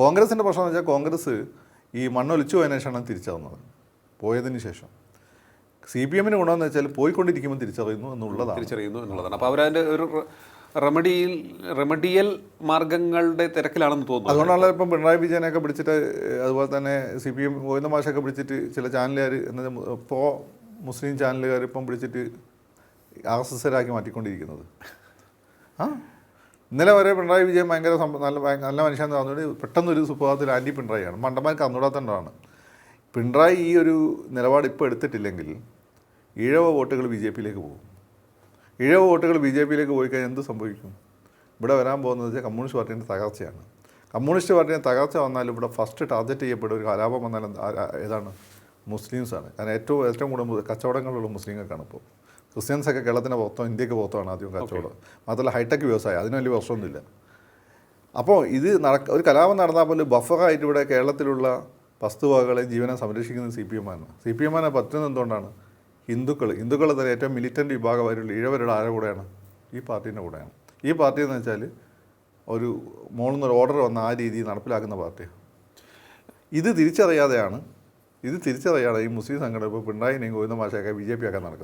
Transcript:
കോൺഗ്രസിന്റെ പ്രശ്നം എന്ന് വെച്ചാൽ കോൺഗ്രസ് ഈ മണ്ണൊലിച്ചു പോയതിനു ശേഷമാണ് തിരിച്ചറിഞ്ഞത് പോയതിന് ശേഷം. സി പി എമ്മിന് ഗുണമെന്ന് വെച്ചാൽ പോയിക്കൊണ്ടിരിക്കുമ്പോൾ തിരിച്ചറിയുന്നു എന്നുള്ളതാണ്. തിരിച്ചറിയുന്നു എന്നുള്ളതാണ്. അപ്പോൾ അവരതിന്റെ ഒരു റെമഡിയിൽ റെമഡിയൽ മാർഗങ്ങളുടെ തിരക്കിലാണെന്ന് തോന്നുന്നു. അതുകൊണ്ടാണ് ഇപ്പം പിണറായി വിജയനെയൊക്കെ പിടിച്ചിട്ട് അതുപോലെ തന്നെ സി പി എം ഗോവിന്ദ മാഷൊക്കെ പിടിച്ചിട്ട് ചില ചാനലുകാർ എന്നത് ഇപ്പോൾ മുസ്ലിം ചാനലുകാർ ഇപ്പം പിടിച്ചിട്ട് ആർ എസ് എസ്സരാക്കി മാറ്റിക്കൊണ്ടിരിക്കുന്നത്. ആ? ഇന്നലെ വരെ പിണറായി വിജയൻ ഭയങ്കര നല്ല നല്ല മനുഷ്യൻ പറഞ്ഞുകൊണ്ട് പെട്ടെന്നൊരു സുപ്രഭാതത്തിൽ ആന്റി പിണറായിയാണ് മണ്ടന്മാർക്ക് അന്നുകൂടാത്തണ്ടാണ് പിണറായി ഈ ഒരു നിലപാട് ഇപ്പോൾ എടുത്തിട്ടില്ലെങ്കിൽ ഇഴവ വോട്ടുകൾ ബി ജെ പിയിലേക്ക് പോകും. ഇഴവ വോട്ടുകൾ ബി ജെ പിയിലേക്ക് പോയി കഴിഞ്ഞാൽ എന്ത് സംഭവിക്കും? ഇവിടെ വരാൻ പോകുന്നത് വെച്ചാൽ കമ്മ്യൂണിസ്റ്റ് പാർട്ടീന്റെ തകർച്ചയാണ്. കമ്മ്യൂണിസ്റ്റ് പാർട്ടിയുടെ തകർച്ച വന്നാലും ഇവിടെ ഫസ്റ്റ് ടാർഗറ്റ് ചെയ്യപ്പെടുന്ന ഒരു കലാപം വന്നാലും ഏതാണ്? മുസ്ലിംസാണ്. കാരണം ഏറ്റവും ഏറ്റവും കൂടുതൽ കച്ചവടങ്ങളുള്ള മുസ്ലിങ്ങൾക്കാണ് ഇപ്പോൾ ക്രിസ്ത്യൻസൊക്കെ കേരളത്തിന്റെ പുറത്തോ ഇന്ത്യയ്ക്ക് പുറത്താണ് ആദ്യം കച്ചവടം. മാത്രമല്ല ഹൈടെക് വ്യവസായം അതിന് വലിയ പ്രശ്നമൊന്നുമില്ല. അപ്പോൾ ഇത് നടക്ക ഒരു കലാപം നടന്നാൽ പോലും ബഫറായിട്ട് ഇവിടെ കേരളത്തിലുള്ള വസ്തുവകകളെ ജീവനെ സംരക്ഷിക്കുന്നത് സി പി എം ആണ് സി പി എം ആണ് പറ്റുന്നത് എന്തുകൊണ്ടാണ്? ഹിന്ദുക്കൾ ഹിന്ദുക്കൾ തന്നെ ഏറ്റവും മിലിറ്റന്റ് വിഭാഗമായിട്ടുള്ള ഇഴവരുടെ ആരുടെ കൂടെയാണ്? ഈ പാർട്ടീന്റെ കൂടെയാണ്. ഈ പാർട്ടി എന്ന് വെച്ചാൽ ഒരു മോളിൽ നിന്ന് ഒരു ഓർഡർ വന്ന ആ രീതിയിൽ നടപ്പിലാക്കുന്ന പാർട്ടിയാണ്. ഇത് തിരിച്ചറിയാതെയാണ് ഇത് തിരിച്ചറിയാണ് ഈ മുസ്ലിം സംഘടന ഇപ്പോൾ പിണറായിനെയും ഗോവിന്ദ മാഷയൊക്കെ ബി ജെ പി ഒക്കെ നടക്കുന്നത്.